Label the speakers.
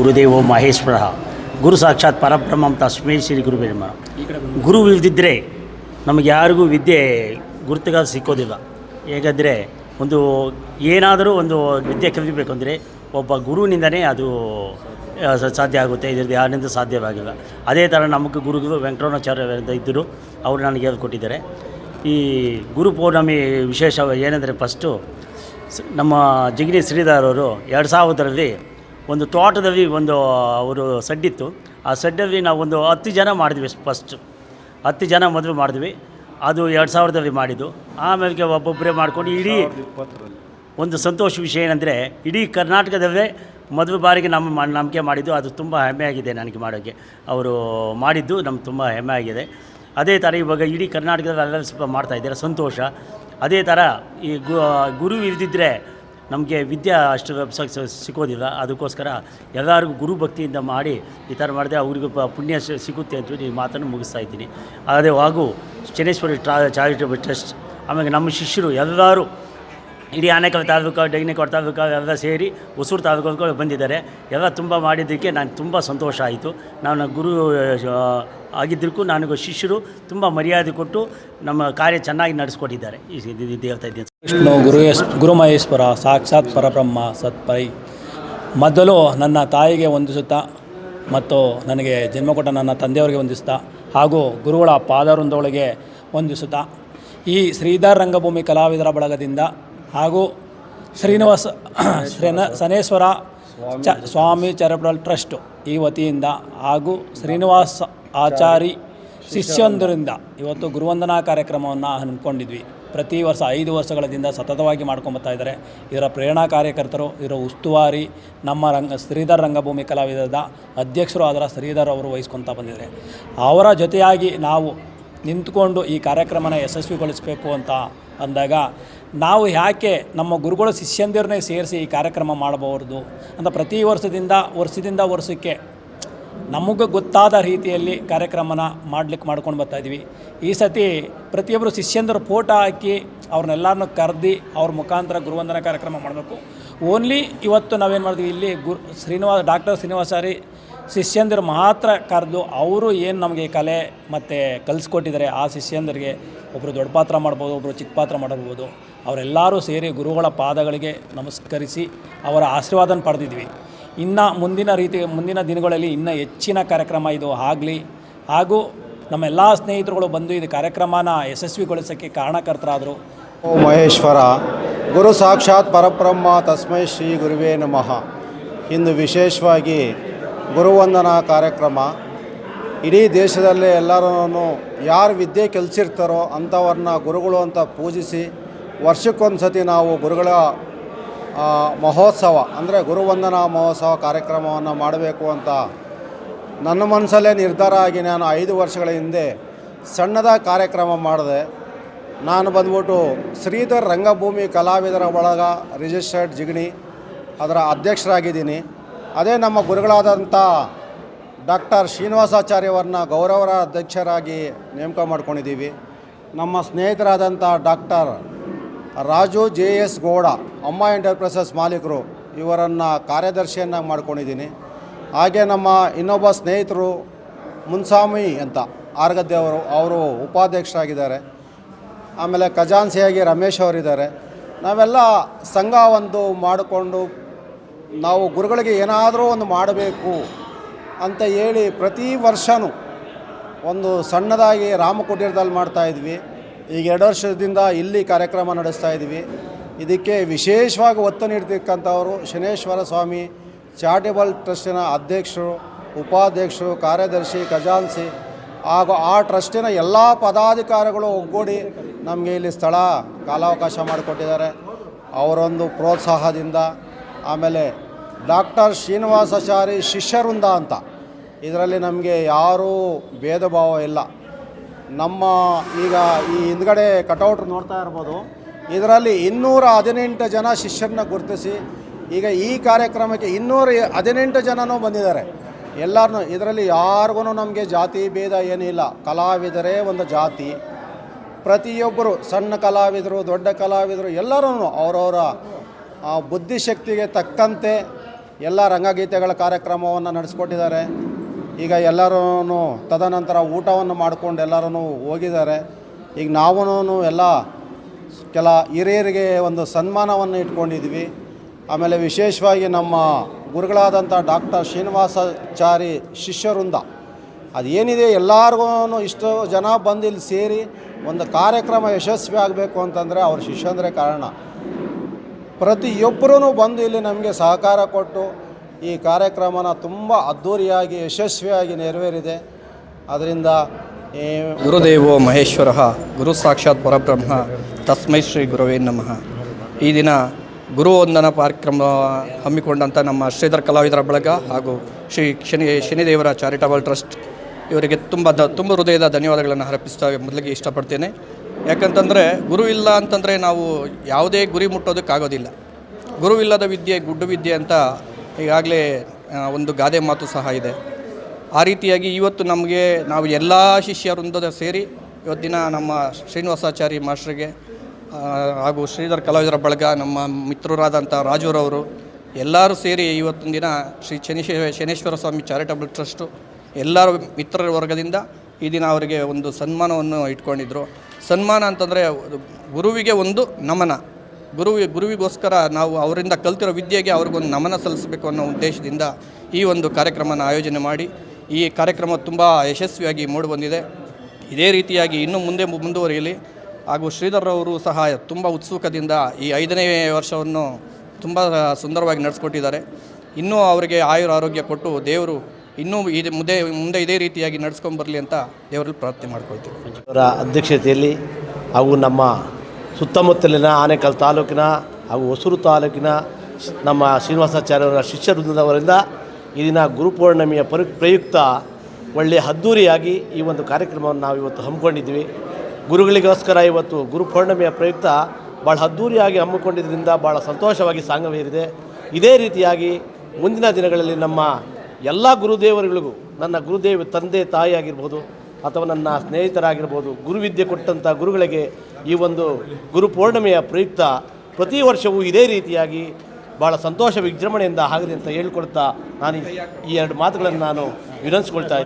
Speaker 1: ಗುರುದೇವೋ ಮಹೇಶ್ವರ. ಗುರು ಸಾಕ್ಷಾತ್ ಪರಬ್ರಹ್ಮ ತಸ್ಮೈ ಶ್ರೀ ಗುರು ಗುರು ಇಲ್ದಿದ್ದರೆ ನಮಗೆ ಯಾರಿಗೂ ವಿದ್ಯೆ ಗುರುತಿಗ ಸಿಕ್ಕೋದಿಲ್ಲ. ಹೇಗಾದರೆ ಒಂದು ಏನಾದರೂ ಒಂದು ವಿದ್ಯೆ ಕಲಿಬೇಕು ಅಂದರೆ ಒಬ್ಬ ಗುರುವಿನಿಂದನೇ ಅದು ಸಾಧ್ಯ ಆಗುತ್ತೆ. ಇದರಿಂದ ಯಾರಿಂದ ಸಾಧ್ಯವಾಗಿಲ್ಲ. ಅದೇ ಥರ ನಮಗೆ ಗುರುಗಳು ವೆಂಕಟರಮಣಾಚಾರ್ಯ ಅಂತ ಇದ್ದರು. ಅವರು ನನಗೆ ಹೇಳ್ಕೊಟ್ಟಿದ್ದಾರೆ. ಈ ಗುರು ಪೌರ್ಣಮಿ ವಿಶೇಷ ಏನಂದರೆ ಫಸ್ಟು ನಮ್ಮ ಜಿಗಿನಿ ಶ್ರೀಧರ್ ಅವರು ಎರಡು ಸಾವಿರದಲ್ಲಿ ಒಂದು ತೋಟದಲ್ಲಿ ಒಂದು ಅವರು ಸಡ್ಡಿತ್ತು. ಆ ಸಡ್ಡಲ್ಲಿ ನಾವು ಒಂದು ಹತ್ತು ಜನ ಮಾಡಿದ್ವಿ ಫಸ್ಟ್ ಹತ್ತು ಜನ ಮದುವೆ ಮಾಡಿದ್ವಿ. ಅದು ಎರಡು ಸಾವಿರದಲ್ಲಿ ಮಾಡಿದ್ದು. ಆಮೇಲೆ ಒಬ್ಬೊಬ್ಬರೇ ಮಾಡ್ಕೊಂಡು ಇಡೀ ಒಂದು ಸಂತೋಷ ವಿಷಯ ಏನಂದರೆ, ಇಡೀ ಕರ್ನಾಟಕದಲ್ಲೇ ಮದುವೆ ಬಾರಿಗೆ ನಮ್ಮ ನಂಬಿಕೆ ಮಾಡಿದ್ದು. ಅದು ತುಂಬ ಹೆಮ್ಮೆ ಆಗಿದೆ ನನಗೆ ಮಾಡೋಕ್ಕೆ. ಅವರು ಮಾಡಿದ್ದು ನಮ್ಗೆ ತುಂಬ ಹೆಮ್ಮೆ ಆಗಿದೆ ಅದೇ ಥರ ಇವಾಗ ಇಡೀ ಕರ್ನಾಟಕದಲ್ಲಿ ಸ್ವಲ್ಪ ಮಾಡ್ತಾಯಿದ್ದಾರೆ ಸಂತೋಷ. ಅದೇ ಥರ ಈ ಗುರು ಇಲ್ದಿದ್ದರೆ ನಮಗೆ ವಿದ್ಯೆ ಅಷ್ಟು ಸ- ಸ- ಸಿಕ್ಕೋದಿಲ್ಲ. ಅದಕ್ಕೋಸ್ಕರ ಎಲ್ಲರಿಗೂ ಗುರು ಭಕ್ತಿಯಿಂದ ಮಾಡಿ ಈ ಥರ ಮಾಡಿದೆ ಅವ್ರಿಗೂ ಪುಣ್ಯ ಸಿಗುತ್ತೆ ಅಂತ ಈ ಮಾತನ್ನು ಮುಗಿಸ್ತಾ ಇದ್ದೀನಿ. ಅದೇ ಹಾಗೂ ಶನೇಶ್ವರಿ ಟ್ರಾ ಚಾರಿಟೇಬಲ್ ಟ್ರಸ್ಟ್, ಆಮೇಲೆ ನಮ್ಮ ಶಿಷ್ಯರು ಎಲ್ಲರೂ ಇಡೀ ಆನೇಕಲ್ ತಾಲೂಕು, ಡೈನಿಕೋಟ್ ತಾಲೂಕು ಎಲ್ಲ ಸೇರಿ ಹೊಸೂರು ತಾಲೂಕು ಬಂದಿದ್ದಾರೆ. ಎಲ್ಲ ತುಂಬ ಮಾಡಿದ್ದಕ್ಕೆ ನಾನು ತುಂಬ ಸಂತೋಷ ಆಯಿತು. ನಾನು ಗುರು ಆಗಿದ್ದಕ್ಕೂ ನನಗೆ ಶಿಷ್ಯರು ತುಂಬ ಮರ್ಯಾದೆ ಕೊಟ್ಟು ನಮ್ಮ ಕಾರ್ಯ ಚೆನ್ನಾಗಿ ನಡೆಸ್ಕೊಟ್ಟಿದ್ದಾರೆ. ಈ ದೇವತಾ
Speaker 2: ವಿಷ್ಣು ಗುರು ಗುರುಮಹೇಶ್ವರ, ಸಾಕ್ಷಾತ್ ಪರಬ್ರಹ್ಮ ಸತ್ಪೈ ಮೊದಲು ನನ್ನ ತಾಯಿಗೆ ವಂದಿಸುತ್ತಾ ಮತ್ತು ನನಗೆ ಜನ್ಮ ಕೊಟ್ಟ ನನ್ನ ತಂದೆಯವರಿಗೆ ವಂದಿಸುತ್ತಾ ಹಾಗೂ ಗುರುಗಳ ಪಾದವೃಂದಗಳಿಗೆ ವಂದಿಸುತ್ತಾ ಈ ಶ್ರೀಧರ್ ರಂಗಭೂಮಿ ಕಲಾವಿದರ ಬಳಗದಿಂದ ಹಾಗೂ ಶ್ರೀನಿವಾಸ ಶ್ರೀನ ಸನೇಶ್ವರ ಚ ಸ್ವಾಮಿ ಚಾರಿಟಬಲ್ ಟ್ರಸ್ಟ್ ಈ ವತಿಯಿಂದ ಹಾಗೂ ಶ್ರೀನಿವಾಸ ಆಚಾರಿ ಶಿಷ್ಯಂದರಿಂದ ಇವತ್ತು ಗುರುವಂದನಾ ಕಾರ್ಯಕ್ರಮವನ್ನು ಹಮ್ಮಿಕೊಂಡಿದ್ವಿ. ಪ್ರತಿ ವರ್ಷ ಐದು ವರ್ಷಗಳಿಂದ ಸತತವಾಗಿ ಮಾಡ್ಕೊಂಬತ್ತಾ ಇದ್ದಾರೆ. ಇದರ ಪ್ರೇರಣಾ ಕಾರ್ಯಕರ್ತರು, ಇದರ ಉಸ್ತುವಾರಿ ನಮ್ಮ ರಂಗ ಶ್ರೀಧರ್ ರಂಗಭೂಮಿ ಕಲಾವಿದದ ಅಧ್ಯಕ್ಷರು ಅದರ ಶ್ರೀಧರ್ ಅವರು ವಹಿಸ್ಕೊತಾ ಬಂದಿದ್ದಾರೆ. ಅವರ ಜೊತೆಯಾಗಿ ನಾವು ನಿಂತ್ಕೊಂಡು ಈ ಕಾರ್ಯಕ್ರಮನ ಯಶಸ್ವಿಗೊಳಿಸಬೇಕು ಅಂತ ಅಂದಾಗ ನಾವು ಯಾಕೆ ನಮ್ಮ ಗುರುಗಳ ಶಿಷ್ಯಂದಿರನ್ನೇ ಸೇರಿಸಿ ಈ ಕಾರ್ಯಕ್ರಮ ಮಾಡಬಹುದು ಅಂತ ಪ್ರತಿ ವರ್ಷದಿಂದ ವರ್ಷದಿಂದ ವರ್ಷಕ್ಕೆ ನಮಗೆ ಗೊತ್ತಾದ ರೀತಿಯಲ್ಲಿ ಕಾರ್ಯಕ್ರಮನ ಮಾಡ್ಲಿಕ್ಕೆ ಮಾಡ್ಕೊಂಡು ಬರ್ತಾ ಇದ್ವಿ ಈ ಸತಿ ಪ್ರತಿಯೊಬ್ಬರು ಶಿಷ್ಯಂದರು ಫೋಟೋ ಹಾಕಿ ಅವ್ರನ್ನೆಲ್ಲರನ್ನು ಕರೆದು ಅವ್ರ ಮುಖಾಂತರ ಗುರುವಂದನ ಕಾರ್ಯಕ್ರಮ ಮಾಡಬೇಕು. ಓನ್ಲಿ ಇವತ್ತು ನಾವೇನು ಮಾಡಿದ್ವಿ ಇಲ್ಲಿ ಗುರು ಶ್ರೀನಿವಾಸ, ಡಾಕ್ಟರ್ ಶ್ರೀನಿವಾಸಾರಿ ಶಿಷ್ಯಂದಿರು ಮಾತ್ರ ಕರೆದು ಅವರು ಏನು ನಮಗೆ ಕಲೆ ಮತ್ತು ಕಲಿಸ್ಕೊಟ್ಟಿದ್ದಾರೆ ಆ ಶಿಷ್ಯಂದರಿಗೆ ಒಬ್ಬರು ದೊಡ್ಡ ಪಾತ್ರ ಮಾಡ್ಬೋದು ಒಬ್ಬರು ಚಿಕ್ಕ ಪಾತ್ರ ಮಾಡಬಹುದು ಅವರೆಲ್ಲರೂ ಸೇರಿ ಗುರುಗಳ ಪಾದಗಳಿಗೆ ನಮಸ್ಕರಿಸಿ ಅವರ ಆಶೀರ್ವಾದನ ಪಡೆದಿದ್ವಿ ಇನ್ನು ಮುಂದಿನ ರೀತಿ, ಮುಂದಿನ ದಿನಗಳಲ್ಲಿ ಇನ್ನೂ ಹೆಚ್ಚಿನ ಕಾರ್ಯಕ್ರಮ ಇದು ಆಗಲಿ. ಹಾಗೂ ನಮ್ಮೆಲ್ಲ ಸ್ನೇಹಿತರುಗಳು ಬಂದು ಇದು ಕಾರ್ಯಕ್ರಮನ ಯಶಸ್ವಿಗೊಳಿಸೋಕ್ಕೆ ಕಾರಣಕರ್ತರಾದರು.
Speaker 3: ಓ ಮಹೇಶ್ವರ. ಗುರು ಸಾಕ್ಷಾತ್ ಪರಬ್ರಹ್ಮ ತಸ್ಮೈ ಶ್ರೀ ಗುರುವೇ ನಮಃ. ಇಂದು ವಿಶೇಷವಾಗಿ ಗುರುವಂದನಾ ಕಾರ್ಯಕ್ರಮ. ಇಡೀ ದೇಶದಲ್ಲೇ ಎಲ್ಲರೂ ಯಾರು ವಿದ್ಯೆ ಕಲಿಸಿರ್ತಾರೋ ಅಂಥವ್ರನ್ನ ಗುರುಗಳು ಅಂತ ಪೂಜಿಸಿ ವರ್ಷಕ್ಕೊಂದು ಸತಿ ನಾವು ಗುರುಗಳ ಮಹೋತ್ಸವ, ಅಂದರೆ ಗುರುವಂದನಾ ಮಹೋತ್ಸವ ಕಾರ್ಯಕ್ರಮವನ್ನು ಮಾಡಬೇಕು ಅಂತ ನನ್ನ ಮನಸ್ಸಲ್ಲೇ ನಿರ್ಧಾರ ಆಗಿ ನಾನು ಐದು ವರ್ಷಗಳ ಹಿಂದೆ ಸಣ್ಣದ ಕಾರ್ಯಕ್ರಮ ಮಾಡಿದೆ. ನಾನು ಬಂದ್ಬಿಟ್ಟು ಶ್ರೀಧರ್ ರಂಗಭೂಮಿ ಕಲಾವಿದರ ಬಳಗ ರಿಜಿಸ್ಟರ್ಡ್ ಜಿಗಣಿ, ಅದರ ಅಧ್ಯಕ್ಷರಾಗಿದ್ದೀನಿ. ಅದೇ ನಮ್ಮ ಗುರುಗಳಾದಂಥ ಡಾಕ್ಟರ್ ಶ್ರೀನಿವಾಸಾಚಾರ್ಯವರನ್ನ ಗೌರವರ ಅಧ್ಯಕ್ಷರಾಗಿ ನೇಮಕ ಮಾಡ್ಕೊಂಡಿದ್ದೀವಿ. ನಮ್ಮ ಸ್ನೇಹಿತರಾದಂಥ doctor Raju J S Gowda, Amma Enterprises ಮಾಲೀಕರು, ಇವರನ್ನು ಕಾರ್ಯದರ್ಶಿಯನ್ನಾಗಿ ಮಾಡ್ಕೊಂಡಿದ್ದೀನಿ. ಹಾಗೆ ನಮ್ಮ ಇನ್ನೊಬ್ಬ ಸ್ನೇಹಿತರು ಮುನ್ಸಾಮಿ ಅಂತ ಆರ್ಗದ್ದೆಯವರು ಅವರು ಉಪಾಧ್ಯಕ್ಷರಾಗಿದ್ದಾರೆ. ಆಮೇಲೆ ಖಜಾನ್ಸಿಯಾಗಿ ರಮೇಶ್ ಅವರಿದ್ದಾರೆ. ನಾವೆಲ್ಲ ಸಂಘ ಒಂದು ಮಾಡಿಕೊಂಡು ನಾವು ಗುರುಗಳಿಗೆ ಏನಾದರೂ ಒಂದು ಮಾಡಬೇಕು ಅಂತ ಹೇಳಿ ಪ್ರತಿ ವರ್ಷವೂ ಒಂದು ಸಣ್ಣದಾಗಿ ರಾಮಕುಟೀರದಲ್ಲಿ ಮಾಡ್ತಾ ಇದ್ವಿ. ಈಗ ಎರಡು ವರ್ಷದಿಂದ ಇಲ್ಲಿ ಕಾರ್ಯಕ್ರಮ ನಡೆಸ್ತಾ ಇದ್ದೀವಿ. ಇದಕ್ಕೆ ವಿಶೇಷವಾಗಿ ಒತ್ತು ನೀಡ್ತಕ್ಕಂಥವರು ಶನೇಶ್ವರ ಸ್ವಾಮಿ, ಚಾರಿಟೇಬಲ್ ಟ್ರಸ್ಟಿನ ಅಧ್ಯಕ್ಷರು, ಉಪಾಧ್ಯಕ್ಷರು, ಕಾರ್ಯದರ್ಶಿ ಖಜಾನ್ಸಿ ಹಾಗೂ ಆ ಟ್ರಸ್ಟಿನ ಎಲ್ಲ ಪದಾಧಿಕಾರಿಗಳು ಒಗ್ಗೂಡಿ ನಮಗೆ ಇಲ್ಲಿ ಸ್ಥಳ ಕಾಲಾವಕಾಶ ಮಾಡಿಕೊಟ್ಟಿದ್ದಾರೆ. ಅವರೊಂದು ಪ್ರೋತ್ಸಾಹದಿಂದ ಆಮೇಲೆ ಡಾಕ್ಟರ್ ಶ್ರೀನಿವಾಸಾಚಾರಿ ಶಿಷ್ಯವೃಂದ ಅಂತ. ಇದರಲ್ಲಿ ನಮಗೆ ಯಾರೂ ಭೇದ ಭಾವ ಇಲ್ಲ. ನಮ್ಮ ಈಗ ಈ ಹಿಂದ್ಗಡೆ ಕಟೌಟ್ ನೋಡ್ತಾ ಇರ್ಬೋದು. ಇದರಲ್ಲಿ ಇನ್ನೂರ ಹದಿನೆಂಟು ಜನ ಶಿಷ್ಯರನ್ನ ಗುರುತಿಸಿ, ಈಗ ಈ ಕಾರ್ಯಕ್ರಮಕ್ಕೆ ಇನ್ನೂರ ಹದಿನೆಂಟು ಜನನೂ ಬಂದಿದ್ದಾರೆ. ಎಲ್ಲರನ್ನೂ ಇದರಲ್ಲಿ ಯಾರಿಗೂ ನಮಗೆ ಜಾತಿ ಭೇದ ಏನಿಲ್ಲ. ಕಲಾವಿದರೇ ಒಂದು ಜಾತಿ. ಪ್ರತಿಯೊಬ್ಬರು ಸಣ್ಣ ಕಲಾವಿದರು, ದೊಡ್ಡ ಕಲಾವಿದರು ಎಲ್ಲರೂ ಅವರವರ ಬುದ್ಧಿಶಕ್ತಿಗೆ ತಕ್ಕಂತೆ ಎಲ್ಲ ರಂಗಗೀತೆಗಳ ಕಾರ್ಯಕ್ರಮವನ್ನು ನಡೆಸ್ಕೊಟ್ಟಿದ್ದಾರೆ. ಈಗ ಎಲ್ಲರೂ ತದನಂತರ ಊಟವನ್ನು ಮಾಡಿಕೊಂಡು ಎಲ್ಲರೂ ಹೋಗಿದ್ದಾರೆ. ಈಗ ನಾವೂ ಎಲ್ಲ ಕೆಲ ಹಿರಿಯರಿಗೆ ಒಂದು ಸನ್ಮಾನವನ್ನು ಇಟ್ಕೊಂಡಿದ್ವಿ ಆಮೇಲೆ ವಿಶೇಷವಾಗಿ ನಮ್ಮ ಗುರುಗಳಾದಂಥ ಡಾಕ್ಟರ್ ಶ್ರೀನಿವಾಸಾಚಾರಿ ಶಿಷ್ಯವೃಂದ ಅದೇನಿದೆ ಎಲ್ಲರಿಗೂ ಇಷ್ಟು ಜನ ಬಂದು ಇಲ್ಲಿ ಸೇರಿ ಒಂದು ಕಾರ್ಯಕ್ರಮ ಯಶಸ್ವಿ ಆಗಬೇಕು ಅಂತಂದರೆ ಅವ್ರ ಶಿಷ್ಯಂದರೆ ಕಾರಣ. ಪ್ರತಿಯೊಬ್ಬರೂ ಬಂದು ಇಲ್ಲಿ ನಮಗೆ ಸಹಕಾರ ಕೊಟ್ಟು ಈ ಕಾರ್ಯಕ್ರಮನ ತುಂಬ ಅದ್ಧೂರಿಯಾಗಿ ಯಶಸ್ವಿಯಾಗಿ ನೆರವೇರಿದೆ. ಅದರಿಂದ
Speaker 4: ಗುರುದೇವೋ ಮಹೇಶ್ವರ, ಗುರು ಸಾಕ್ಷಾತ್ ಪರಬ್ರಹ್ಮ, ತಸ್ಮೈ ಶ್ರೀ ಗುರುವೇ ನಮಃ. ಈ ದಿನ ಗುರು ವಂದನ ಕಾರ್ಯಕ್ರಮ ಹಮ್ಮಿಕೊಂಡಂಥ ನಮ್ಮ ಶ್ರೀಧರ್ ಕಲಾವಿದರ ಬಳಗ ಹಾಗೂ ಶ್ರೀ ಶನಿ, ಶನಿದೇವರ ಚಾರಿಟಬಲ್ ಟ್ರಸ್ಟ್ ಇವರಿಗೆ ತುಂಬ ದ, ತುಂಬ ಹೃದಯದ ಧನ್ಯವಾದಗಳನ್ನು ಅರ್ಪಿಸ್ತಾ ಮೊದಲಿಗೆ ಇಷ್ಟಪಡ್ತೇನೆ. ಯಾಕಂತಂದರೆ ಗುರು ಇಲ್ಲ ಅಂತಂದರೆ ನಾವು ಯಾವುದೇ ಗುರಿ ಮುಟ್ಟೋದಕ್ಕಾಗೋದಿಲ್ಲ. ಗುರುವಿಲ್ಲದ ವಿದ್ಯೆ, ಗುಡ್ಡು ವಿದ್ಯೆ ಅಂತ ಈಗಾಗಲೇ ಒಂದು ಗಾದೆ ಮಾತು ಸಹ ಇದೆ. ಆ ರೀತಿಯಾಗಿ ಇವತ್ತು ನಮಗೆ ನಾವು ಎಲ್ಲ ಶಿಷ್ಯ ವೃಂದದ ಸೇರಿ ಇವತ್ತಿನ ನಮ್ಮ ಶ್ರೀನಿವಾಸಾಚಾರಿ ಮಾಸ್ಟ್ರಿಗೆ ಹಾಗೂ ಶ್ರೀಧರ್ ಕಲಾವಿದರ ಬಳಗ ನಮ್ಮ ಮಿತ್ರರಾದಂಥ ರಾಜೂರವರು ಎಲ್ಲರೂ ಸೇರಿ ಇವತ್ತಿನ ದಿನ ಶ್ರೀ ಶನಿಶೇ, ಶನೇಶ್ವರ ಸ್ವಾಮಿ ಚಾರಿಟಬಲ್ ಟ್ರಸ್ಟು ಎಲ್ಲರ ಮಿತ್ರರ ವರ್ಗದಿಂದ ಈ ದಿನ ಅವರಿಗೆ ಒಂದು ಸನ್ಮಾನವನ್ನು ಇಟ್ಕೊಂಡಿದ್ರು. ಸನ್ಮಾನ ಅಂತಂದರೆ, ಗುರುವಿಗೆ ಒಂದು ನಮನ. ಗುರುವಿ ಗುರುವಿಗೋಸ್ಕರ ನಾವು ಅವರಿಂದ ಕಲ್ತಿರೋ ವಿದ್ಯೆಗೆ ಅವ್ರಿಗೊಂದು ನಮನ ಸಲ್ಲಿಸಬೇಕು ಅನ್ನೋ ಉದ್ದೇಶದಿಂದ ಈ ಒಂದು ಕಾರ್ಯಕ್ರಮನ ಆಯೋಜನೆ ಮಾಡಿ, ಈ ಕಾರ್ಯಕ್ರಮ ತುಂಬ ಯಶಸ್ವಿಯಾಗಿ ಮೂಡಿಬಂದಿದೆ. ಇದೇ ರೀತಿಯಾಗಿ ಇನ್ನೂ ಮುಂದೆ ಮುಂದುವರಿಯಲಿ. ಹಾಗೂ ಶ್ರೀಧರವರು ಸಹ ತುಂಬ ಉತ್ಸುಕದಿಂದ ಈ ಐದನೇ ವರ್ಷವನ್ನು ತುಂಬ ಸುಂದರವಾಗಿ ನಡೆಸ್ಕೊಟ್ಟಿದ್ದಾರೆ. ಇನ್ನೂ ಅವರಿಗೆ ಆಯುರ ಆರೋಗ್ಯ ಕೊಟ್ಟು ದೇವರು ಇನ್ನೂ ಇದು ಮುಂದೆ ಮುಂದೆ ಇದೇ ರೀತಿಯಾಗಿ ನಡ್ಸ್ಕೊಂಬರಲಿ ಅಂತ ದೇವರಲ್ಲಿ ಪ್ರಾರ್ಥನೆ ಮಾಡ್ಕೊಳ್ತೀವಿ
Speaker 5: ಅವರ ಅಧ್ಯಕ್ಷತೆಯಲ್ಲಿ ಹಾಗೂ ನಮ್ಮ ಸುತ್ತಮುತ್ತಲಿನ ಆನೇಕಲ್ ತಾಲೂಕಿನ ಹಾಗೂ ಹೊಸೂರು ತಾಲೂಕಿನ ನಮ್ಮ ಶ್ರೀನಿವಾಸಾಚಾರ್ಯವರ ಶಿಷ್ಯ ವೃಂದದವರಿಂದ ಈ ದಿನ ಗುರುಪೂರ್ಣಿಮೆಯ ಪರಿ, ಪ್ರಯುಕ್ತ ಒಳ್ಳೆಯ ಅದ್ದೂರಿಯಾಗಿ ಈ ಒಂದು ಕಾರ್ಯಕ್ರಮವನ್ನು ನಾವು ಇವತ್ತು ಹಮ್ಮಿಕೊಂಡಿದ್ವಿ ಗುರುಗಳಿಗೋಸ್ಕರ ಇವತ್ತು ಗುರುಪೂರ್ಣಿಮೆಯ ಪ್ರಯುಕ್ತ ಭಾಳ ಅದ್ಧೂರಿಯಾಗಿ ಹಮ್ಮಿಕೊಂಡಿದ್ದರಿಂದ ಭಾಳ ಸಂತೋಷವಾಗಿ ಸಾಂಗವೇರಿದೆ ಇದೇ ರೀತಿಯಾಗಿ ಮುಂದಿನ ದಿನಗಳಲ್ಲಿ ನಮ್ಮ ಎಲ್ಲ ಗುರುದೇವರುಗಳಿಗೂ ನನ್ನ ಗುರುದೇವ ತಂದೆ ತಾಯಿ ಆಗಿರ್ಬೋದು ಅಥವಾ ನನ್ನ ಸ್ನೇಹಿತರಾಗಿರ್ಬೋದು ಗುರುವಿದ್ಯೆ ಕೊಟ್ಟಂಥ ಗುರುಗಳಿಗೆ ಈ ಒಂದು ಗುರು ಪೂರ್ಣಿಮೆಯ ಪ್ರಯುಕ್ತ ಪ್ರತಿ ವರ್ಷವೂ ಇದೇ ರೀತಿಯಾಗಿ ಭಾಳ ಸಂತೋಷ ವಿಜೃಂಭಣೆಯಿಂದ ಆಗಲಿ ಅಂತ ಹೇಳ್ಕೊಳ್ತಾ ನಾನು ಈ- ಎರಡು ಮಾತುಗಳನ್ನು ನಾನು ವಿನಂತಿಸ್ಕೊಳ್ತಾ